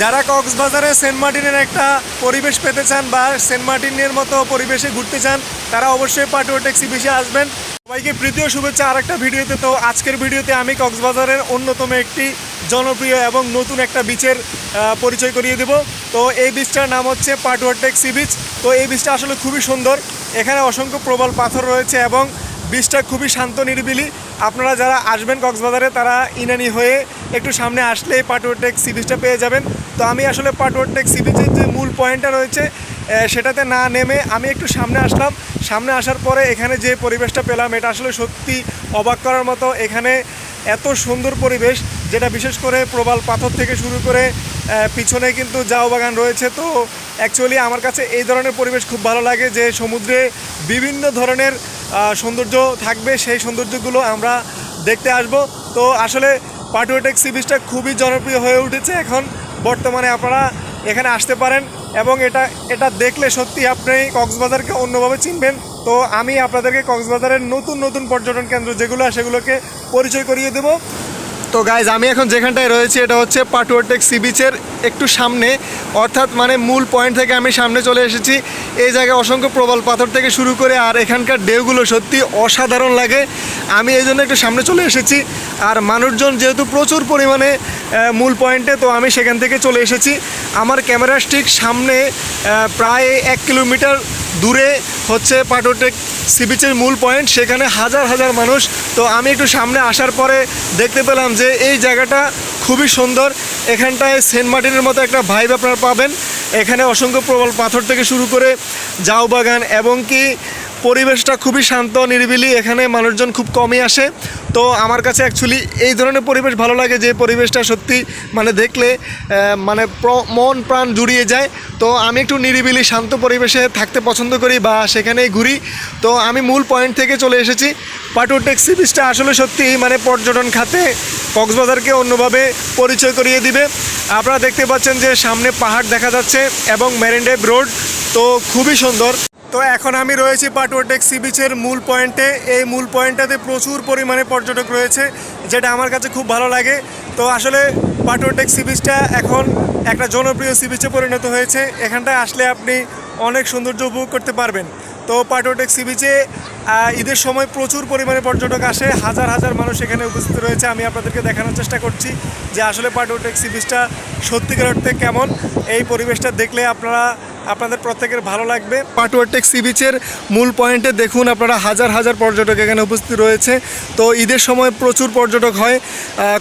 যারা কক্সবাজারে সেন্ট মার্টিনের একটা পরিবেশ পেতে চান বা সেন্ট মার্টিনের মতো পরিবেশে ঘুরতে চান, তারা অবশ্যই পাটুয়া ট্যাক্সি বেশি আসবেন। সবাইকে প্রীতীয় শুভেচ্ছা আর একটা ভিডিওতে। তো আজকের ভিডিওতে আমি কক্সবাজারের অন্যতম একটি জনপ্রিয় এবং নতুন একটা বিচের পরিচয় করিয়ে দেব। তো এই বিচটার নাম হচ্ছে পাটুয়ারটেক সি বিচ। তো এই বিচটা আসলে খুবই সুন্দর। এখানে অসংখ্য প্রবল পাথর রয়েছে এবং বিচটা খুবই শান্ত নিরিবিলি। আপনারা যারা আসবেন কক্সবাজারে, তারা ইনানি হয়ে একটু সামনে আসলে পাটুয়ারটেক সি বিচটা পেয়ে যাবেন। তো আমি আসলে পাটুয়ারটেক সি বিচের যে মূল পয়েন্টটা রয়েছে সেটাতে না নেমে আমি একটু সামনে আসলাম। সামনে আসার পরে এখানে যে পরিবেশটা পেলাম, এটা আসলে সত্যি অবাক করার মতো। এখানে এত সুন্দর পরিবেশ, যেটা বিশেষ করে প্রবাল পাথর থেকে শুরু করে পিছনে কিন্তু জাও বাগান রয়েছে। তো অ্যাকচুয়ালি আমার কাছে এই ধরনের পরিবেশ খুব ভালো লাগে যে সমুদ্রে বিভিন্ন ধরনের সৌন্দর্য থাকবে, সেই সৌন্দর্যগুলো আমরা দেখতে আসব। তো আসলে পাটুয়েটেক সি বিচটা খুবই জনপ্রিয় হয়ে উঠেছে এখন। বর্তমানে আপনারা এখানে আসতে পারেন এবং এটা এটা দেখলে সত্যি আপনি কক্সবাজারকে অন্যভাবে চিনবেন। তো আমি আপনাদেরকে কক্সবাজারের নতুন নতুন পর্যটন কেন্দ্র যেগুলো সেগুলোকে পরিচয় করিয়ে দেবো। তো গাইজ আমি এখন যেখানটায় রয়েছি, এটা হচ্ছে পাটুয়ারটেক সি বিচের একটু সামনে। অর্থাৎ মানে মূল পয়েন্ট থেকে আমি সামনে চলে এসেছি। এই জায়গায় অসংখ্য প্রবল পাথর থেকে শুরু করে আর এখানকার ঢেউগুলো সত্যি অসাধারণ লাগে। আমি এই জন্য একটু সামনে চলে এসেছি। আর মানুষজন যেহেতু প্রচুর পরিমাণে মূল পয়েন্টে তো আমি সেখান থেকে চলে এসেছি। আমার ক্যামেরার ঠিক সামনে প্রায় এক কিলোমিটার দূরে হচ্ছে পাটোটেক সি বিচের মূল পয়েন্ট সেখানে হাজার হাজার মানুষ। তো আমি একটু সামনে আসার পরে দেখতে পেলাম যে এই জায়গাটা খুবই সুন্দর। এখানটায় সেন্ট মার্টিনের মতো একটা ভাইব আপনারা পাবেন। এখানে অসংখ্য প্রবল পাথর থেকে শুরু করে জাউ বাগান এবং কি পরিবেশটা খুবই শান্ত, নিরিবিলি, এখানে মানুষজন খুব কমই আসে। তো আমার কাছে অ্যাকচুয়ালি এই ধরনের পরিবেশ ভালো লাগে যে পরিবেশটা সত্যি মানে দেখলে মানে মন প্রাণ জুড়িয়ে যায়। তো আমি একটু নিরিবিলি, শান্ত পরিবেশে থাকতে পছন্দ করি বা সেখানেই ঘুরি। তো আমি মূল পয়েন্ট থেকে চলে এসেছি। পাটুর ট্যাক্সি বিচটা আসলে সত্যি মানে পর্যটন খাতে কক্সবাজারকে অন্যভাবে পরিচয় করিয়ে দিবে। আপনারা দেখতে পাচ্ছেন যে সামনে পাহাড় দেখা যাচ্ছে এবং মেরিন রোড তো খুবই সুন্দর। তো এখন আমি রয়েছি পাটুয়াটেক সি বিচের মূল পয়েন্টে। এই মূল পয়েন্টটাতে প্রচুর পরিমাণে পর্যটক রয়েছে, যেটা আমার কাছে খুব ভালো লাগে। তো আসলে পাটুয়াটেক সি বিচটা এখন একটা জনপ্রিয় সি বিচে পরিণত হয়েছে। এখানটায় আসলে আপনি অনেক সৌন্দর্য উপভোগ করতে পারবেন। তো পাটুয়াটেক সি বিচে ঈদের সময় প্রচুর পরিমাণে পর্যটক আসে। হাজার হাজার মানুষ এখানে উপস্থিত রয়েছে। আমি আপনাদেরকে দেখানোর চেষ্টা করছি যে আসলে পাটুয়াটেক সি বিচটা সত্যিকার অর্থে কেমন। এই পরিবেশটা দেখলে আপনারা আপনাদের প্রত্যেকের ভালো লাগবে। পাটুয়ারটেক সি বিচের মূল পয়েন্টে দেখুন আপনারা হাজার হাজার পর্যটক এখানে উপস্থিত রয়েছে। তো ঈদের সময় প্রচুর পর্যটক হয়।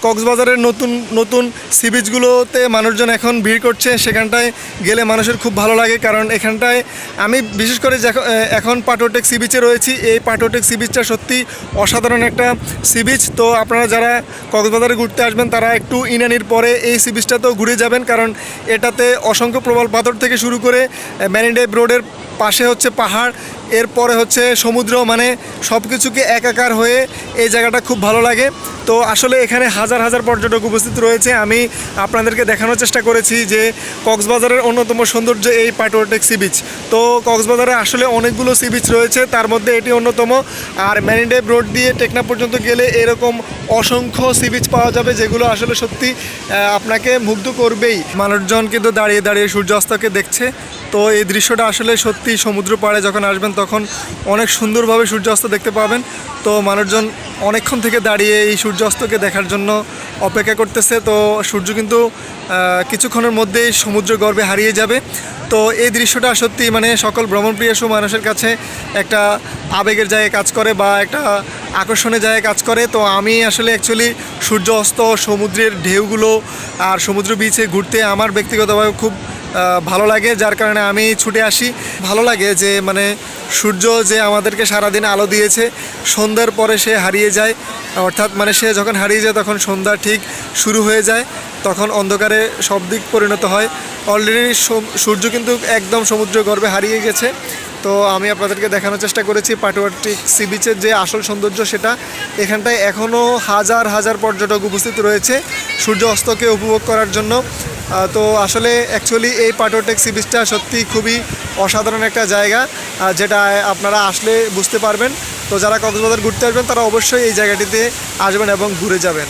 কক্সবাজারের নতুন নতুন সি বিচগুলোতে মানুষজন এখন ভিড় করছে। সেখানটায় গেলে মানুষের খুব ভালো লাগে। কারণ এখানটায় আমি বিশেষ করে এখন পাটুয়ারটেক সি বিচে রয়েছি। এই পাটুয়ারটেক সি বিচটা সত্যি অসাধারণ একটা সি বিচ। তো আপনারা যারা কক্সবাজারে ঘুরতে আসবেন, তারা একটু ইনানির পরে এই সি বিচটাতেও ঘুরে যাবেন। কারণ এটাতে অসংখ্য প্রবল পাথর থেকে শুরু করে ম্যারিডেভ রোডের পাশে হচ্ছে পাহাড়, এরপরে হচ্ছে সমুদ্র মানে সব কিছুকে একাকার হয়ে এই জায়গাটা খুব ভালো লাগে। তো আসলে এখানে হাজার হাজার পর্যটক উপস্থিত রয়েছে। আমি আপনাদেরকে দেখানোর চেষ্টা করেছি যে কক্সবাজারের অন্যতম সৌন্দর্য এই পাটোটেক সি বিচ। তো কক্সবাজারে আসলে অনেকগুলো সি বিচ রয়েছে, তার মধ্যে এটি অন্যতম। আর ম্যারিডেভ রোড দিয়ে টেকনা পর্যন্ত গেলে এরকম অসংখ্য সি বিচ পাওয়া যাবে, যেগুলো আসলে সত্যি আপনাকে মুগ্ধ করবেই। মানুষজন কিন্তু দাঁড়িয়ে দাঁড়িয়ে সূর্যাস্তকে দেখছে। তো এই দৃশ্যটা আসলে সত্যি সমুদ্র পাড়ে যখন আসবেন তখন অনেক সুন্দরভাবে সূর্যাস্ত দেখতে পাবেন। তো মানুষজন অনেকক্ষণ থেকে দাঁড়িয়ে এই সূর্যাস্তকে দেখার জন্য অপেক্ষা করতেছে। তো সূর্য কিন্তু কিছুক্ষণের মধ্যেই সমুদ্র গর্ভে হারিয়ে যাবে। তো এই দৃশ্যটা সত্যি মানে সকল ভ্রমণপ্রিয় সব মানুষের কাছে একটা আবেগের জায়গায় কাজ করে বা একটা আকর্ষণের জায়গায় কাজ করে। তো আমি আসলে অ্যাকচুয়ালি সূর্য অস্ত সমুদ্রের ঢেউগুলো আর সমুদ্র বিচে ঘুরতে আমার ব্যক্তিগতভাবে খুব ভালো লাগে, যার কারণে আমি ছুটে আসি। ভালো লাগে যে মানে সূর্য যে আমাদেরকে সারাদিন আলো দিয়েছে, সন্ধ্যার পরে সে হারিয়ে যায়। অর্থাৎ মানে সে যখন হারিয়ে যায়, তখন সন্ধ্যা ঠিক শুরু হয়ে যায়। তখন অন্ধকারে সব দিক পরিণত হয়। অলরেডি সূর্য কিন্তু একদম সমুদ্র গর্ভে হারিয়ে গেছে। তো আমি আপনাদেরকে দেখানোর চেষ্টা করেছি পাটুয়াটিক সি বিচের যে আসল সৌন্দর্য সেটা। এখানটায় এখনও হাজার হাজার পর্যটক উপস্থিত রয়েছে সূর্য অস্তকে উপভোগ করার জন্য। তো আসলে অ্যাকচুয়ালি এই পাটোটেক সি বিচটা সত্যি খুবই অসাধারণ একটা জায়গা যেটা আপনারা আসলে বুঝতে পারবেন। তো যারা কক্সবাজার ঘুরতে আসবেন, তারা অবশ্যই এই জায়গাটিতে আসবেন এবং ঘুরে যাবেন।